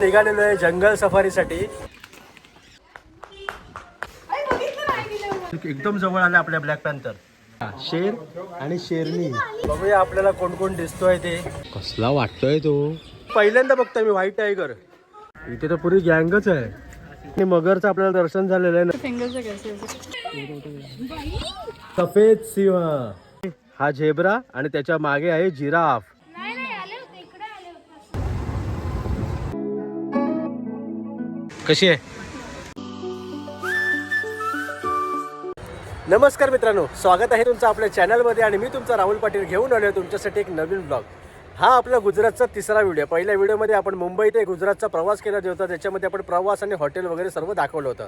निघालेलो आहे जंगल सफारीसाठी. एकदम जवळ आले आपल्या ब्लॅक पॅन्थर शेर आणि शेरनी. बघूया आपल्याला कोण कोण दिसतोय ते. कसला वाटतोय तो. पहिल्यांदा बघतोय मी व्हाईट टायगर इथे तर पुरी गँगच आहे. आणि मगरचं आपल्याला दर्शन झालेलं आहे ना. सफेद सिंह. हा झेब्रा आणि त्याच्यामागे आहे जिराफ. कशी आहे? नमस्कार मित्रांनो स्वागत आहे तुमचं आपल्या चॅनलमध्ये आणि मी तुमचा राहुल पाटील घेऊन आलो आहे तुमच्यासाठी एक नवीन ब्लॉग हा आपला गुजरातचा तिसरा व्हिडिओ पहिल्या व्हिडिओमध्ये आपण मुंबई ते गुजरातचा प्रवास केला होता त्याच्यामध्ये आपण प्रवास आणि हॉटेल वगैरे सर्व दाखवलं होतं.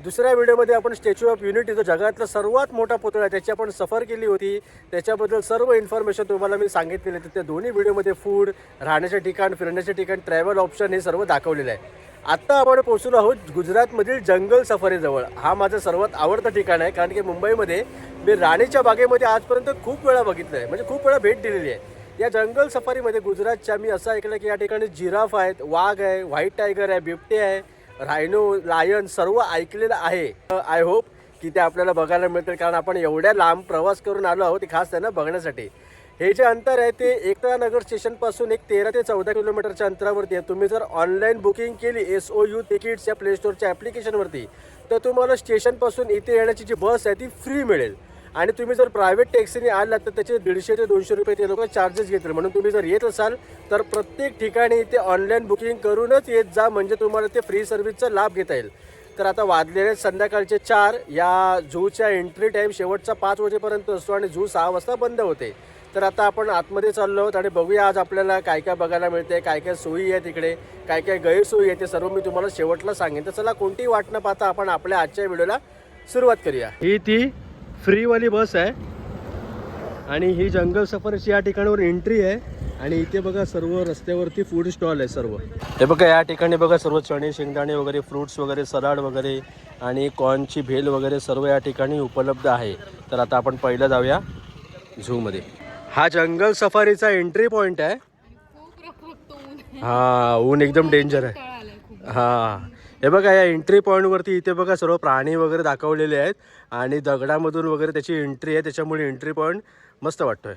दुसऱ्या व्हिडिओमध्ये आपण स्टॅच्यू ऑफ युनिटी जो जगातला सर्वात मोठा पुतळा आहे त्याची आपण सफर केली होती. त्याच्याबद्दल सर्व इन्फॉर्मेशन तुम्हाला मी सांगितलेली तर त्या दोन्ही व्हिडिओमध्ये फूड राहण्याचे ठिकाण फिरण्याचे ठिकाण ट्रॅव्हल ऑप्शन हे सर्व दाखवलेलं आहे. आत्ता आपण पोहोचलो आहोत गुजरातमधील जंगल सफारीजवळ. हा माझं सर्वात आवडतं ठिकाण आहे कारण की मुंबईमध्ये मी राणीच्या बागेमध्ये आजपर्यंत खूप वेळा बघितलं आहे म्हणजे खूप वेळा भेट दिलेली आहे. या जंगल सफारीमध्ये गुजरातच्या मी असं ऐकलं की या ठिकाणी जिराफ आहेत वाघ आहे व्हाईट टायगर आहे बिबटे आहे रायनो लायन सर्व ऐकलेलं आहे. आय होप की ते आपल्याला बघायला मिळतील कारण आपण एवढ्या लांब प्रवास करून आलो आहोत खास त्यांना बघण्यासाठी. हे जे अंतर आहे ते एकता नगर स्टेशनपासून एक तेरा ते चौदा किलोमीटरच्या अंतरावरती आहे. तुम्ही जर ऑनलाईन बुकिंग केली एस ओ यू तिकीट्स या प्लेस्टोरच्या ॲप्लिकेशनवरती तर तुम्हाला स्टेशनपासून इथे येण्याची जी बस आहे ती फ्री मिळेल. आणि तुम्ही जर प्रायव्हेट टॅक्सीने आलात तर त्याचे दीडशे ते दोनशे रुपये ते लोक चार्जेस घेतील. म्हणून तुम्ही जर येत असाल तर प्रत्येक ठिकाणी इथे ऑनलाईन बुकिंग करूनच येत जा म्हणजे तुम्हाला ते फ्री सर्व्हिसचा लाभ घेता येईल. तर आता वाजलेले संध्याकाळचे चार. या झूच्या एंट्री टाईम शेवटचा पाच वाजेपर्यंत असतो आणि झू सहा वाजता बंद होते. तर आता आपण आतमध्ये चाललो आहोत आणि बघूया आज आपल्याला काय काय बघायला मिळते काय काय सोयी आहे तिकडे काय काय गैरसोयी आहे ते सर्व मी तुम्हाला शेवटला सांगेन. तर चला कोणतीही वाट न पाहता आपण आपल्या आजच्या व्हिडिओला सुरुवात करूया. ही ती फ्रीवाली बस आहे आणि ही जंगल सफारीची या ठिकाणावर एंट्री आहे आणि इथे बघा सर्व रस्त्यावरती फूड स्टॉल आहे सर्व. हे बघा या ठिकाणी बघा सर्व चणे शेंगदाणे वगैरे फ्रुट्स वगैरे सलाड वगैरे आणि कॉर्नची भेल वगैरे सर्व या ठिकाणी उपलब्ध आहे. तर आता आपण पहिलं जाऊया झूमध्ये हा जंगल सफारीचा एंट्री पॉइंट आहे. हा ऊन एकदम डेंजर आहे. हा. हे बघा या एंट्री पॉईंटवरती इथे बघा सर्व प्राणी वगैरे दाखवलेले आहेत आणि दगडामधून वगैरे त्याची एंट्री आहे त्याच्यामुळे एंट्री पॉईंट मस्त वाटतोय.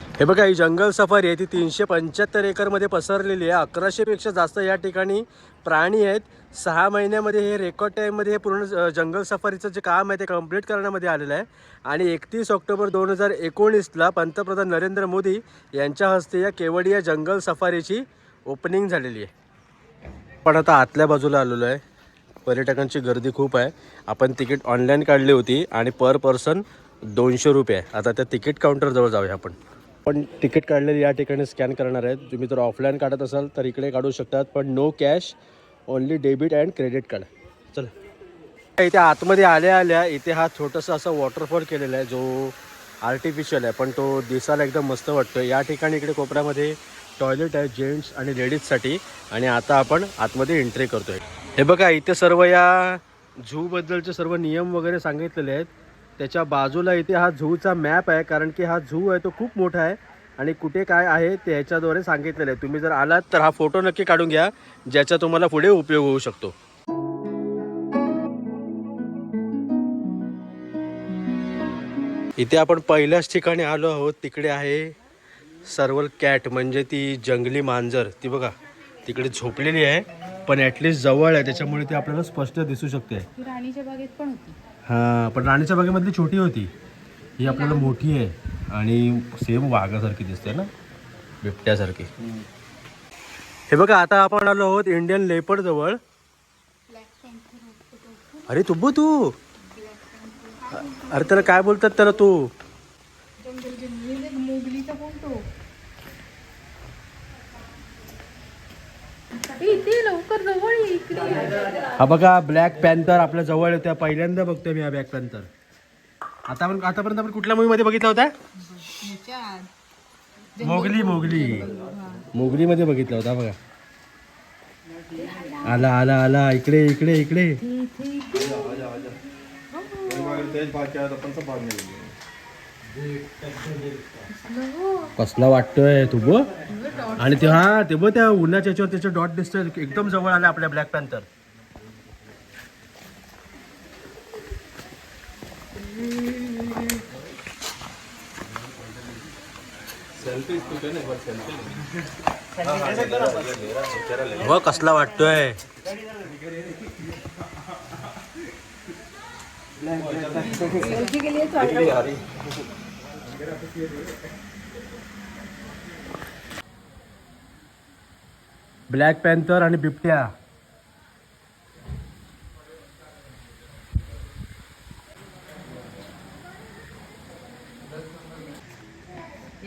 हे बघा ही जंगल सफारी आहे ती तीनशे पंच्याहत्तर एकरमध्ये पसरलेली आहे. अकराशेपेक्षा जास्त या ठिकाणी प्राणी आहेत. सहा महिन्यामध्ये हे रेकॉर्ड टाईममध्ये हे पूर्ण ज- जंगल सफारीचं जे काम आहे ते कंप्लीट करण्यामध्ये आलेलं आहे. आणि एकतीस ऑक्टोबर दोन हजार एकोणीसला पंतप्रधान नरेंद्र मोदी यांच्या हस्ते या केवडिया जंगल सफारीची ओपनिंग झालेली आहे. पण आता आतल्या बाजूला आलेलो आहे. पर्यटकांची गर्दी खूप आहे. आपण तिकीट ऑनलाईन काढली होती आणि पर पर्सन दोनशे रुपये आहे. आता त्या तिकीट काउंटरजवळ जाऊया आपण. पण तिकीट काढलेली या ठिकाणी स्कॅन करणार आहेत. तुम्ही जर ऑफलाईन काढत असाल तर इकडे काढू शकतात पण no cash only debit and credit card चला. इथे आतमध्ये आल्या आल्या इथे हा छोटासा असा वॉटरफॉल केलेला आहे जो आर्टिफिशियल आहे. पण तो दिसायला एकदम मस्त वाटतो या ठिकाणी इकडे कोपऱ्यामध्ये टॉयलेट आहे जेंट्स आणि लेडीजसाठी आणि आता आपण आतमध्ये एंट्री करतोय. हे बघा इथे सर्व या झूबद्दलचे सर्व नियम वगैरे सांगितलेले आहेत. त्याच्या बाजूला इथे हा झूचा मॅप आहे कारण की हा झू आहे तो खूप मोठा आहे. आणि कुठे काय आहे ते ह्याच्याद्वारे सांगितलेलं आहे. तुम्ही जर आलात तर हा फोटो नक्की काढून घ्या ज्याचा तुम्हाला पुढे उपयोग होऊ शकतो. इथे आपण पहिल्याच ठिकाणी आलो आहोत. तिकडे आहे सर्वल कॅट म्हणजे ती जंगली मांजर. ती बघा तिकडे झोपलेली आहे पण ॲटलिस्ट जवळ आहे. त्याच्यामुळे ती आपल्याला स्पष्ट दिसू शकते. राणीच्या बागेत पण होती. हां पण राणीच्या बागेमधली छोटी होती. ही आपल्याला मोठी आहे आणि सेम वाघासारखी दिसते ना बिबट्यासारखी. हे बघा आता आपण आलो आहोत इंडियन लेपड जवळ. अरे तुब्बू तू. अरे त्याला काय बोलतात त्याला तू? हा बघा ब्लॅक पॅन्थर आपल्या जवळ येत्या पहिल्यांदा बघतोय मी हा ब्लॅक पॅन्थर. आता आपण आतापर्यंत आपण कुठल्या मूवी मध्ये बघितला होता? Mowgli Mowgli. मोगली मध्ये बघितला होता बघा. आला आला आला. इकडे इकडे इकडे. कसला वाटतोय तू बघ. आणि ते हा ते बघ त्या उन्हाच्या याच्यावर त्याचे डॉट दिसतोय एकदम जवळ आले आपल्या ब्लॅक पॅन्थर व कसला वाटतोय. ब्लॅक पॅन्थर आणि बिबट्या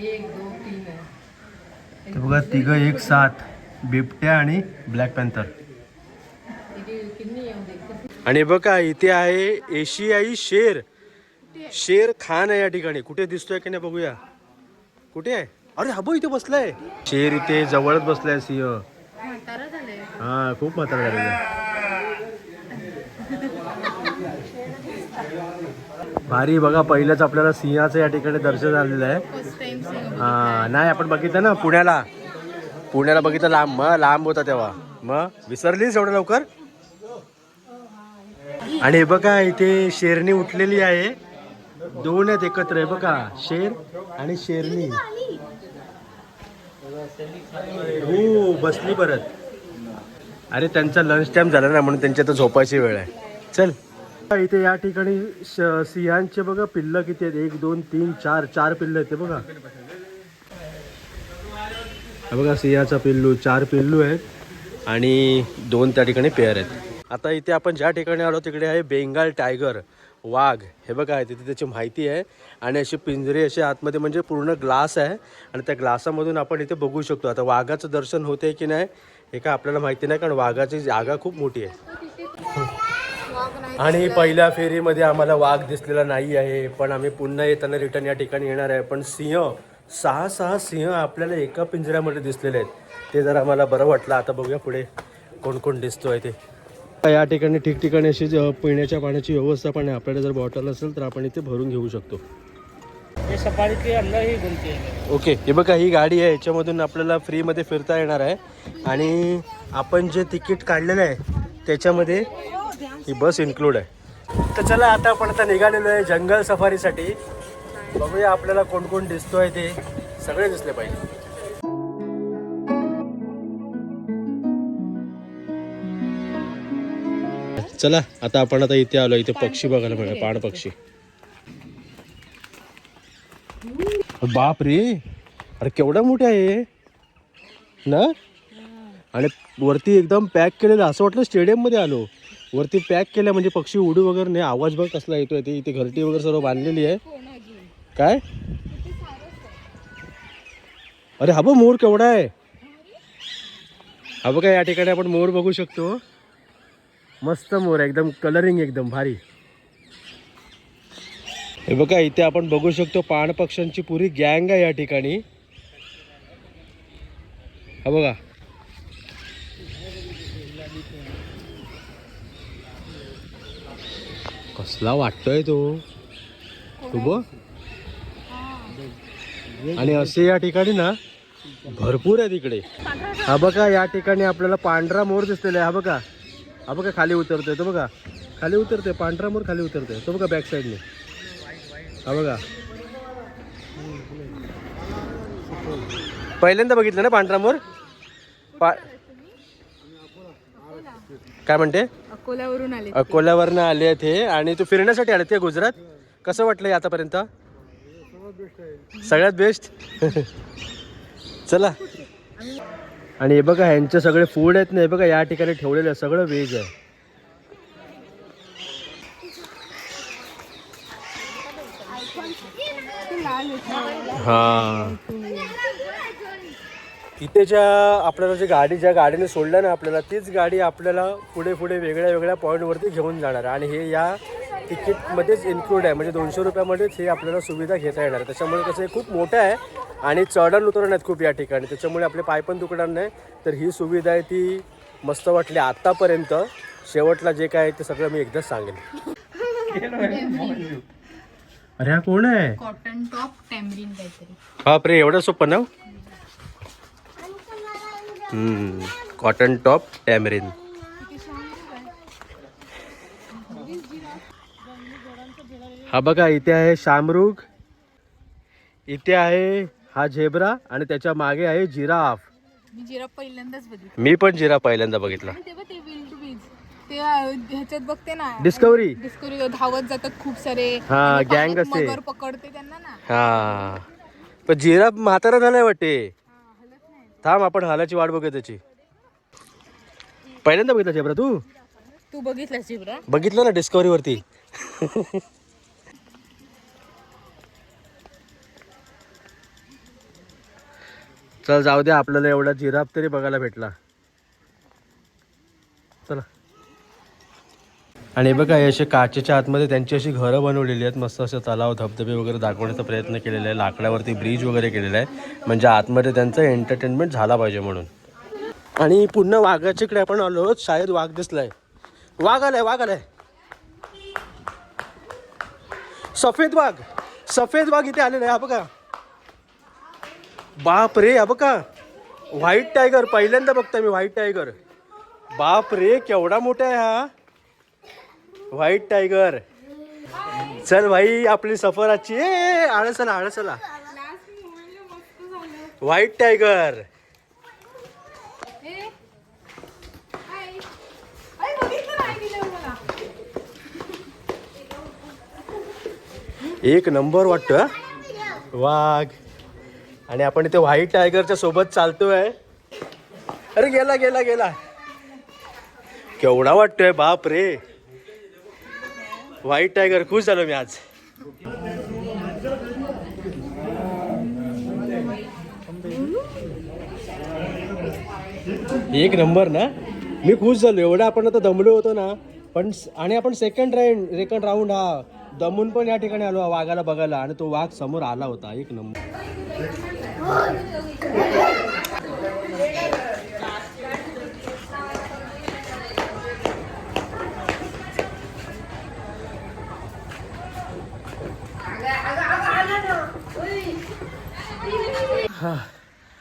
एक दोन तीन आहे ते बघा तिघ एक साथ बिबट्या आणि ब्लॅक पॅन्थर. आणि बघा इथे आहे एशियाई शेर. शेर खान आहे या ठिकाणी. कुठे दिसतोय की नाही बघूया. कुठे आहे? अरे हा बघ इथे बसलाय. शेर इथे जवळच बसलाय सिंह. हा खूप म्हातारा झालेला आहे. भारी बघा पहिलंच आपल्याला सिंहाचं या ठिकाणी दर्शन झालेलं आहे. हा नाही आपण बघितलं ना पुण्याला. पुण्याला बघितलं लांब मग लांब होता तेव्हा. मग विसरलीस एवढं लवकर? आणि हे बघा इथे शेरणी उठलेली आहे. दोन आहेत एकत्र आहे बघा शेर आणि शेरणी हो बसली परत. अरे त्यांचा लंच टाइम झाला ना म्हणून त्यांच्या तर झोपायची वेळ आहे. चल. इथे या ठिकाणी श- सिंहांचे बघा पिल्ल किती आहेत? एक दोन तीन चार चार पिल्ल आहेत ते बघा. बघा सिंहाचा पिल्लू चार पिल्लू आहेत आणि दोन त्या ठिकाणी पेअर आहेत. आता इथे आपण ज्या ठिकाणी आलो तिकडे आहे बेंगाल टायगर वाघ. हे बघा तिथे त्याची माहिती आहे. आणि अशी पिंजरे असे आतमध्ये म्हणजे पूर्ण ग्लास आहे. आणि त्या ग्लासामधून आपण इथे बघू शकतो. आता वाघाचं दर्शन होते की नाही हे काय आपल्याला माहिती नाही कारण वाघाची जागा खूप मोठी आहे. आणि पहिल्या फेरीमध्ये आम्हाला वाघ दिसलेला नाही आहे पण आम्ही पुन्हा येताना रिटर्न या ठिकाणी येणार आहे. पण सिंह सहा सहा सिंह आपल्याला एका पिंजऱ्यामध्ये दिसलेले आहेत. ते जर आम्हाला बरं वाटलं. आता बघूया पुढे कोण कोण दिसतोय ते. या ठिकाणी ठिकठिकाणी अशी पिण्याच्या पाण्याची व्यवस्था पण आहे. आपल्याला जर बॉटल असेल तर आपण इथे भरून घेऊ शकतो. ओके. हे बघा ही गाडी आहे. याच्यामधून आपल्याला फ्रीमध्ये फिरता येणार आहे. आणि आपण जे तिकीट काढलेलं आहे त्याच्यामध्ये ही बस इन्क्लूड आहे. तर चला आता आपण आता निघालेलो आहे जंगल सफारीसाठी. बघूया आपल्याला कोण कोण दिसतोय ते. सगळे दिसले पाहिजे. चला आता आपण आता इथे आलो इथे पक्षी बघायला मिळेल पाण पक्षी. बाप रे. अरे केवढा मोठे आहे ना? आणि वरती एकदम पॅक केलेलं असं वाटलं स्टेडियममध्ये आलो. वरती पॅक केल्या म्हणजे पक्षी उडू वगैरे नाही आवाज बघ कसला येतोय ते. इथे घरटी वगैरे सर्व बांधलेली आहे. काय? अरे हा बघ मोर केवढा आहे? हा बघा या ठिकाणी आपण मोर बघू शकतो. मस्त मोर आहे, एकदम कलरिंग एकदम भारी. हे बघा इथे आपण बघू शकतो पाण पक्ष्यांची पुरी गँग आहे या ठिकाणी. हा बघा. कसला वाटतोय तो. तू बघ आणि असे या ठिकाणी ना भरपूर आहे तिकडे हा बघा या ठिकाणी आपल्याला पांढरा मोर दिसलेला आहे. हा बघा. हा बघा खाली उतरतोय तो बघा. खाली उतरतोय पांढरा मोर खाली उतरतोय. तो बघा बॅक साईडने हा बघा. पहिल्यांदा बघितलं ना पांढरा मोर? पा काय म्हणते? अकोल्यावरून आले अकोल्यावरनं आले हे आणि तू फिरण्यासाठी आले ते गुजरात? कसं वाटलं आतापर्यंत? सगळ्यात बेस्ट चला. आणि हे बघा ह्यांचे सगळे फूड आहेत ना हे बघा या ठिकाणी ठेवलेलं आहे सगळं व्हेज आहे. हा. तिथे ज्या आपल्याला जी गाडी ज्या गाडीने सोडल्या ना आपल्याला तीच गाडी आपल्याला पुढे पुढे वेगळ्या वेगळ्या पॉईंटवरती घेऊन जाणार आणि हे या तिकीटमध्येच इन्क्लूड आहे. म्हणजे दोनशे रुपयामध्येच हे आपल्याला सुविधा घेता येणार आहे. त्याच्यामुळे कसं हे खूप मोठं आहे आणि चढण उतरण आहेत खूप या ठिकाणी. त्याच्यामुळे आपले पाय पण दुखणार नाही. तर ही सुविधा आहे ती मस्त वाटली आत्तापर्यंत शेवटला जे काय आहे ते सगळं मी एकदाच सांगेन. अरे हा कोण आहे? कॉटन टॉप टॅमरिन काहीतरी. बापरे एवढं सोपं ना कॉटन टॉप टॅमरिन हा बघा इथे आहे शामरुग इथे आहे हा झेब्रा आणि त्याच्यामागे आहे जिराफ. मी जिरा पहिल्यांदाच बघितली. मी पण जिराफ पहिल्यांदा बघितला. आणि ते अं, ह्याच्यात बघते ना डिस्कवरी डिस्कवरी धावत जातात खूप सारे. हा, आणि gang पाण्यात असते. मगर पकडते त्यांना ना. हा. पण जिराफ म्हातारा झालाय वाटते. हलत नाही थांब आपण हालाची वाट बघूया त्याची. पहिल्यांदा बघितला झेब्रा तू? तू बघितला जिब्रा बघितलं ना डिस्कवरी चल जाऊ दे आपल्याला एवढा जिराफ तरी बघायला भेटला. चला. आणि बघा हे असे काचेच्या आतमध्ये त्यांची अशी घरं बनवलेली आहेत. मस्त असं तलाव धबधबे वगैरे दाखवण्याचा प्रयत्न केलेला आहे. लाकडावरती ब्रिज वगैरे केलेला आहे. म्हणजे आतमध्ये त्यांचं एंटरटेनमेंट झाला पाहिजे म्हणून. आणि पुन्हा वाघाच्या इकडे आपण आलो शायद वाघ दिसलाय. वाघ आलाय वाघ आलाय. सफेद वाघ. सफेद वाघ इथे आलेला आहे. हा बघा. बाप रे हा बघा व्हाईट टायगर पहिल्यांदा बघता मी व्हाईट टायगर बाप रे केवढा मोठा आहे हा. व्हाईट टायगर चल भाई आपली सफर आजची. ए आळसला आळसला. व्हाईट टायगर एक नंबर वाटतो हा? वाघ. आणि आपण इथे व्हाईट टायगरच्या सोबत चालतोय. अरे गेला गेला गेला. केवढा वाटतोय बाप रे. व्हाईट टायगर खुश झालो मी आज. एक नंबर ना? मी खुश झालो एवढं आपण आता दमलो होतो ना. पण आणि आपण सेकंड राऊंड सेकंड राऊंड हा. दमून पण या ठिकाणी आलो वाघाला बघायला. आणि तो वाघ समोर आला होता एक नंबर.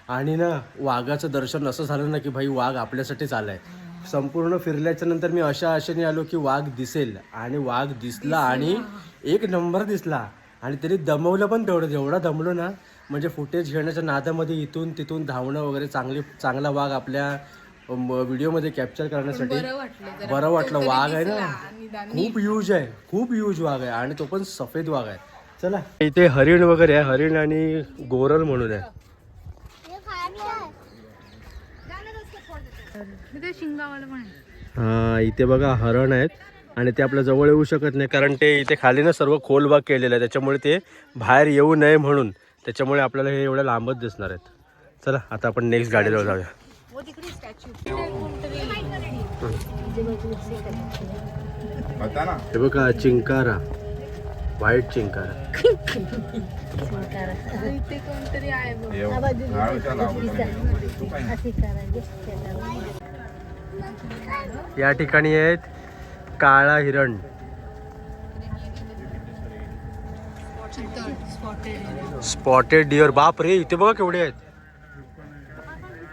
आणि ना वाघाचं दर्शन असं झालं ना की भाई वाघ आपल्यासाठीच आलाय. संपूर्ण फिरल्याच्या नंतर मी अशा आशेने आलो की वाघ दिसेल. आणि वाघ दिसला आणि एक नंबर दिसला. आणि त्याने दमवलं पण तेवढं. जेवढा दमलो ना म्हणजे फुटेज घेण्याच्या नादामध्ये इथून तिथून धावणं वगैरे चांगली चांगला वाघ आपल्या व्हिडिओमध्ये कॅप्चर करण्यासाठी बरं वाटलं वाघ आहे ना. खूप यूज आहे. खूप यूज वाघ आहे. आणि तो पण सफेद वाघ आहे. चला. इथे हरिण वगैरे आहे. हरिण आणि गोरल म्हणून आहे. हा इथे बघा हरण आहेत. आणि ते आपल्या जवळ येऊ शकत नाही कारण ते इथे खाली ना सर्व खोल भाग केलेला आहे. त्याच्यामुळे ते बाहेर येऊ नये म्हणून. त्याच्यामुळे आपल्याला हे एवढ्या लांबच दिसणार आहेत. चला आता आपण नेक्स्ट गाडीला जाऊया. वो तिकडे स्टॅच्यू बता ना हे बघा चिंकारा. व्हाईट चिंकारा. या ठिकाणी आहेत काळा हिरण. स्पॉटेड डिअर बाप रे इथे बघा केवढे आहेत.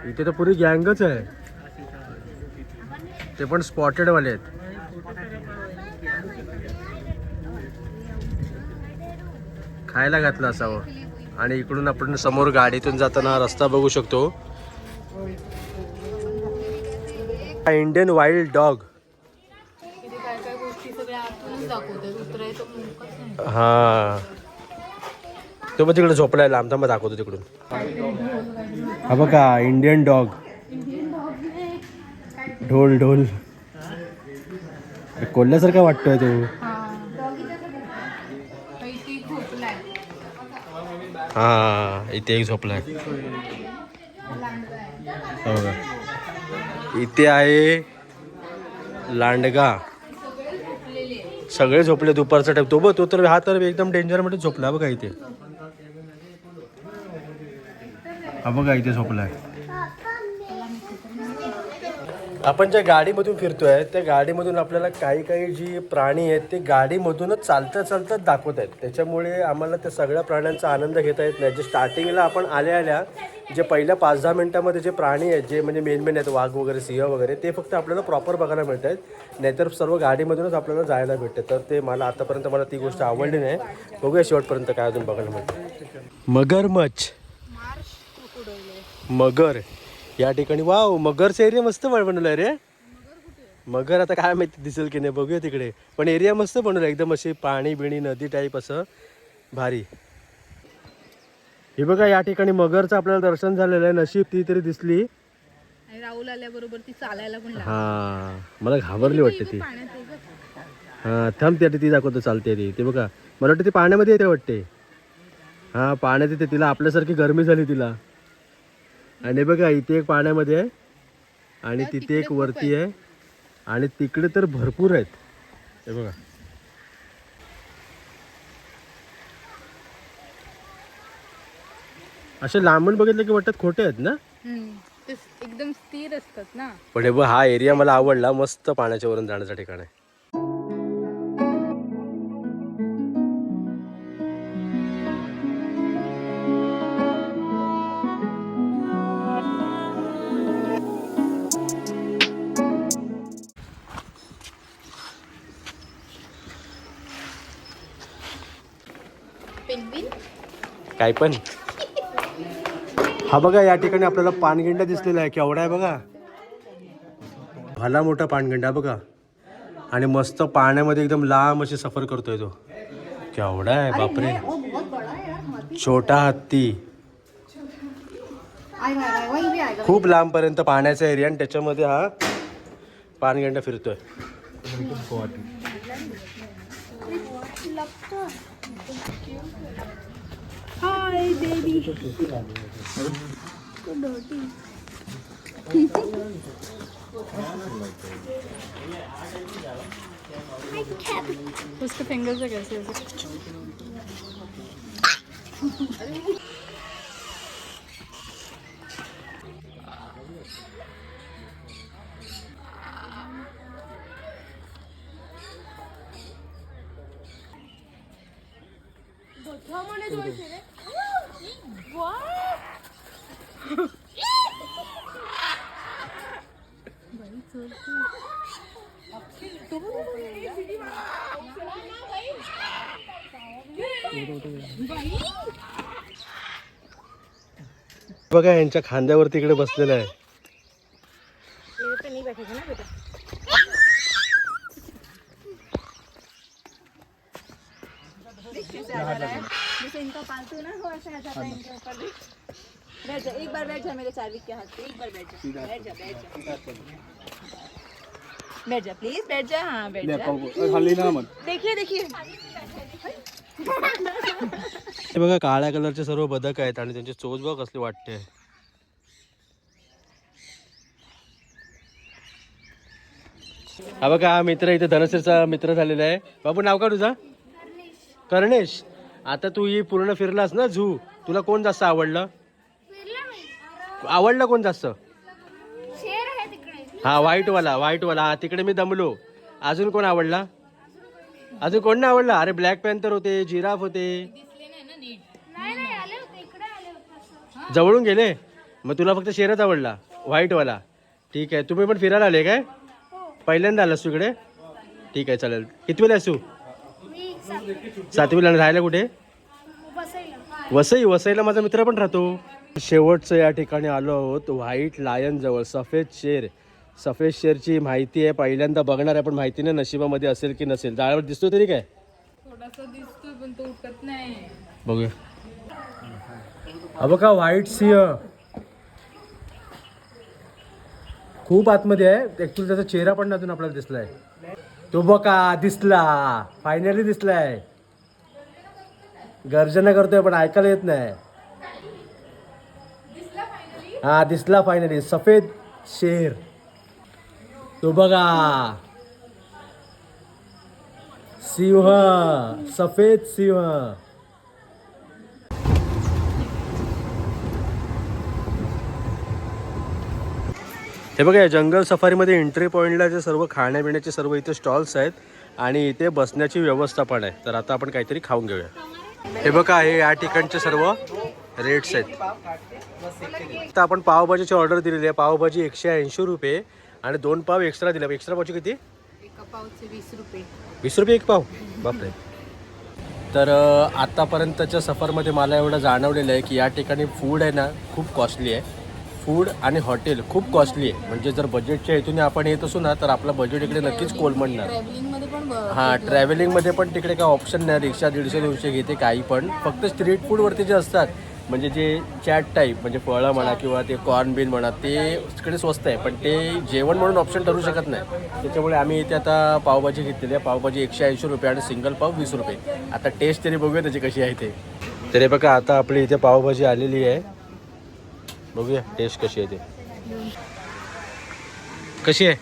इथे तर पुरी गँगच आहे. ते पण स्पॉटेड वाले आहेत. खायला घातलं असावं. आणि इकडून आपण समोर गाडीतून जाताना रस्ता बघू शकतो. इंडियन वाईल्ड डॉग इथे काय काय गोष्टी सगळ्या आतूनच दाखवतात उतरायचं मुंकच नाही हा तो पण तिकडे झोपलाय लांब थांबा दाखवतो तिकडून. हा बघा इंडियन डॉग ढोल ढोल. कोल्ह्यासारखा वाटतोय तो. हा इथे एक झोपलाय. हा बघा. इथे आहे लांडगा. सगळे झोपले दुपारचा टाइम तो बघ तो तर हा तर एकदम डेंजरमध्ये झोपला बघा इथे. हा बघा इथे झोपलाय. आपण ज्या गाडीमधून फिरतोय त्या गाडीमधून आपल्याला काही काही जी प्राणी आहेत ते गाडीमधूनच चालता चालता दाखवत आहेत. त्याच्यामुळे आम्हाला त्या सगळ्या प्राण्यांचा आनंद घेता येत नाही. जे स्टार्टिंगला आपण आल्या आल्या जे पहिल्या पाच दहा मिनिटामध्ये जे प्राणी आहेत जे म्हणजे मेन मेन आहेत वाघ वगैरे सिंह वगैरे ते फक्त आपल्याला प्रॉपर बघायला मिळत आहेत. नाहीतर सर्व गाडीमधूनच आपल्याला जायला भेटते. तर ते मला आतापर्यंत मला ती गोष्ट आवडली नाही. बघूया शेवटपर्यंत काय अजून बघायला मिळतं. मगरमच्छ. मगर. या ठिकाणी वाव मगरचा एरिया मस्त बनवला रे. मगर आता काय माहिती दिसेल की नाही बघूया तिकडे. पण एरिया मस्त बनवला एकदम अशी पाणी बिणी नदी टाईप असं भारी. हे बघा या ठिकाणी मगरचं आपल्याला दर्शन झालेलं आहे नशीब ती तरी दिसली. राहुल आल्याबरोबर ती चालायला पण हा मला घाबरली वाटते ती. हा थांब त्या ती दाखवतो चालते ती. ते बघा मला वाटतं ती पाण्यामध्ये येते वाटते. हा पाण्यात येते तिला आपल्यासारखी गरमी झाली तिला. आणि बघा इथे एक पाण्यामध्ये आहे आणि तिथे एक वरती आहे. आणि तिकडे तर भरपूर आहेत. हे बघा. असे लांबून बघितलं की वाटतात खोटे आहेत ना? एकदम स्थिर असतात ना. पण हे बघ हा एरिया मला आवडला मस्त पाण्याच्या वरून जाण्याचं ठिकाण. आहे काय पण. हा बघा या ठिकाणी आपल्याला पानगिंडा दिसलेला आहे केवढा आहे बघा. भला मोठा पानगिंडा बघा. आणि मस्त पाण्यामध्ये एकदम लांब अशी सफर करतोय तो. केवढा आहे बापरे. छोटा हत्ती. खूप लांबपर्यंत पाण्याचा एरिया आणि त्याच्यामध्ये हा पानगिंडा फिरतोय. उसके फिंगर्स से कैसे ऐसे है इनके ऊपर ना बैठ जा एक बार बैठ जा मेरे चार्विक के हाथ एक बार बैठ जा बैठ जा बैठ जा। बैठ जा प्लीज बैठ जा हाँ बैठ जा देखिए देखिए. हे बघा काळ्या कलरचे सर्व बदक आहेत आणि त्यांची चोच बघ कसली वाटते. हा बघा हा मित्र इथे धनश्रीचा मित्र झालेला आहे. बाबू नाव का तुझा? कर्णेश. आता तू ही पूर्ण फिरलास ना झू. तुला कोण जास्त आवडलं? आवडलं कोण जास्त? हा व्हाईटवाला व्हाईटवाला हा तिकडे मी दमलो. अजून कोण आवडला? अजून कोण नाही आवडला? अरे ब्लॅक पॅन्थर होते जिराफ होते. जवळून गेले? मग तुला फक्त शेरच आवडला व्हाईटवाला ठीक आहे तुम्ही पण फिरायला आले काय? पहिल्यांदा आलास तू इकडे? ठीक आहे चालेल. कितवीला तू? सातवीला राहायला कुठे? वसई वसईला माझा मित्र पण राहतो. शेवटचं या ठिकाणी आलो आहोत व्हाईट लायन जवळ सफेद शेर. सफेद शेरची माहिती आहे. पहिल्यांदा बघणार आहे पण माहिती नाही नशिबामध्ये असेल की नसेल. जाळ्यावर दिसतो तरी काय? थोडासा दिसतोय पण तो उठत नाही. बघूया. हा बघा व्हाईट सिंह खूप आतमध्ये आहे. ऍक्च्युली त्याचा चेहरा पण अजून आपल्याला दिसलाय. तो बघा दिसला. फायनली दिसलाय. गर्जना करतोय पण ऐकायला येत नाही. हा दिसला फायनली सफेद शेर. तो बघा. सिंह सफेद सिंह. हे बघा या जंगल सफारीमध्ये एंट्री पॉईंटला जे सर्व खाण्यापिण्याचे सर्व इथे स्टॉल्स आहेत आणि इथे बसण्याची व्यवस्था पण आहे. तर आता आपण काहीतरी खाऊन घेऊया. हे बघा हे या ठिकाणचे सर्व रेट्स आहेत. आता आपण पावभाजीची ऑर्डर दिलेली आहे. पावभाजी एकशे ऐंशी रुपये आणि दोन पाव एक्स्ट्रा दिल्या एक्स्ट्रा पावची किती? एका पावचे वीस रुपये. वीस रुपये एक पाव? बापरे. तर अ, आतापर्यंतच्या सफरमध्ये मला एवढं जाणवलेलं आहे की या ठिकाणी फूड आहे ना खूप कॉस्टली आहे. फूड आणि हॉटेल खूप कॉस्टली आहे. म्हणजे जर बजेटच्या हेतूने आपण येत असू ना तर आपलं बजेट इकडे नक्कीच कोलमडणार. हां ट्रॅव्हलिंगमध्ये पण तिकडे काय ऑप्शन नाही. रिक्षा दीडशे दीडशे घेते काही पण. फक्त स्ट्रीट फूडवरती जे असतात म्हणजे जे चॅट टाईप म्हणजे फळं म्हणा किंवा ते कॉर्न बिन म्हणा ते तिकडे स्वस्त आहे पण ते जेवण म्हणून ऑप्शन ठरू शकत नाही. त्याच्यामुळे आम्ही इथे आता पावभाजी घेतलेली आहे. पावभाजी एकशे ऐंशी रुपये आणि सिंगल पाव वीस रुपये. आता टेस्ट तरी बघूया त्याची कशी आहे ते. तरी बघा आता आपली इथे पावभाजी आलेली आहे. बघूया टेस्ट कशी आहे ते. कशी आहे?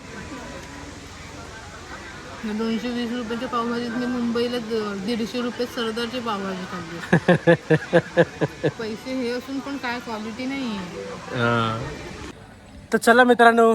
दोनशे वीस रुपयाच्या पावभाजीत मी मुंबईला दीडशे रुपये सरदारची पावभाजी खाल्ली. पैसे हे असून पण काय क्वालिटी नाही तर चला मित्रांनो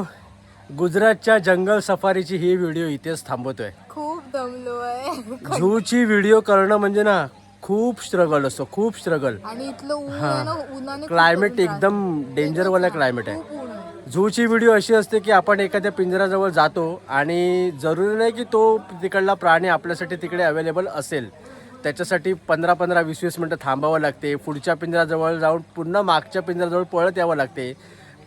गुजरातच्या जंगल सफारीची ही व्हिडिओ इथेच थांबवतोय. खूप दमलो आहे झूची व्हिडिओ करणं म्हणजे ना खूप स्ट्रगल असतो खूप स्ट्रगल आणि इथलं क्लायमेट. एकदम डेंजरवाला क्लायमेट आहे खूप ऊन आहे. झूची व्हिडिओ अशी असते की आपण एखाद्या पिंजऱ्याजवळ जातो आणि जरुरी नाही की तो तिकडला प्राणी आपल्यासाठी तिकडे अवेलेबल असेल. त्याच्यासाठी पंधरा पंधरा वीस वीस मिनटं थांबावं लागते. पुढच्या पिंजऱ्याजवळ जाऊन पुन्हा मागच्या पिंजऱ्याजवळ पळत यावं लागते.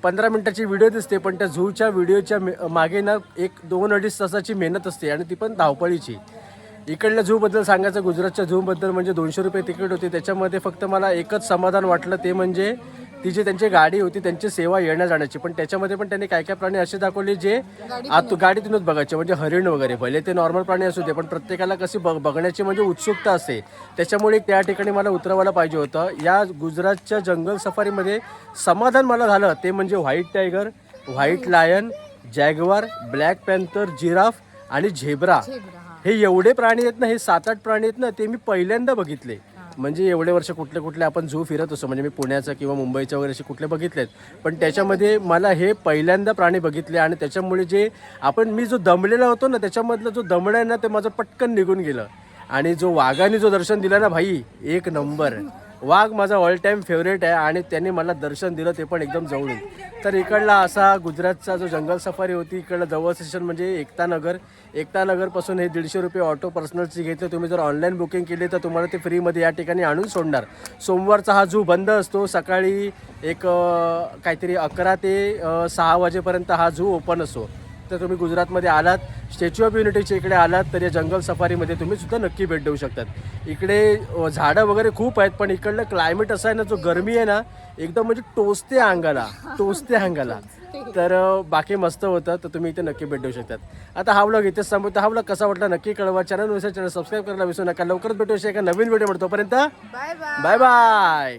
पंधरा मिनटाची व्हिडिओ दिसते पण त्या झूच्या व्हिडिओच्या मे- मागे ना एक दोन अडीच तासाची मेहनत असते आणि ती पण धावपळीची. इकडल्या झूबद्दल सांगायचं गुजरातच्या झूबद्दल म्हणजे दोनशे रुपये तिकीट होती. त्याच्यामध्ये फक्त मला एकच समाधान वाटलं ते म्हणजे ती जी त्यांची गाडी होती त्यांची सेवा येण्या जाण्याची पण त्याच्यामध्ये पण त्यांनी काय काय प्राणी असे दाखवले जे आत गाडीतूनच बघायचे म्हणजे हरिण वगैरे. भले ते नॉर्मल प्राणी असू दे पण प्रत्येकाला कशी बघ बघण्याची म्हणजे उत्सुकता असते. त्याच्यामुळे त्या ठिकाणी मला उतरवायला पाहिजे होतं. या गुजरातच्या जंगल सफारीमध्ये समाधान मला झालं. ते म्हणजे white tiger white lion jaguar black panther giraffe आणि झेब्रा. हे. एवढे प्राणी आहेत ना हे सात आठ प्राणी आहेत ना ते मी पहिल्यांदा बघितले. म्हणजे एवढे वर्ष कुठले कुठले आपण झू फिरत असतो. म्हणजे मी पुण्याचं किंवा मुंबईचं वगैरे असे कुठले बघितलेत. पण त्याच्यामध्ये मला हे पहिल्यांदा प्राणी बघितले आणि त्याच्यामुळे जे आपण मी जो दमलेला होतो ना त्याच्यामधलं जो दमडा आहे ना ते माझं पटकन निघून गेलं. आणि जो वाघाने जो दर्शन दिलं ना भाई एक नंबर. वाघ माझा ऑल टाईम फेवरेट आहे आणि त्यांनी मला दर्शन दिलं ते पण एकदम जवळून. तर इकडला असा गुजरातचा जो जंगल सफारी होती इकडलं जवळ स्टेशन म्हणजे एकतानगर एकतानगरपासून हे दीडशे रुपये ऑटो पर्सनलची घेतले. तुम्ही जर ऑनलाईन बुकिंग केली तर तुम्हाला ते फ्रीमध्ये या ठिकाणी आणून सोडणार. सोमवारचा हा झू बंद असतो सकाळी एक काहीतरी अकरा ते सहा वाजेपर्यंत हा झू ओपन असतो. तर तुम्ही गुजरातमध्ये आलात स्टॅच्यू ऑफ युनिटीच्या इकडे आलात तर या जंगल सफारीमध्ये तुम्ही सुद्धा नक्की भेट देऊ शकतात. इकडे झाडं वगैरे खूप आहेत पण इकडलं क्लायमेट असं आहे ना जो गरमी आहे ना एकदम म्हणजे टोचते अंगाला टोचते अंगाला. तर बाकी मस्त होतं तर तुम्ही इथे नक्की भेट देऊ शकतात. आता हा व्लॉग इथेच संपवतो हा व्लॉग कसा वाटला नक्की कळवा. चॅनल नसेल चॅनल सबस्क्राईब करायला विसरू नका. लवकरच भेटू एका नवीन व्हिडिओ तोपर्यंत बाय बाय बाय बाय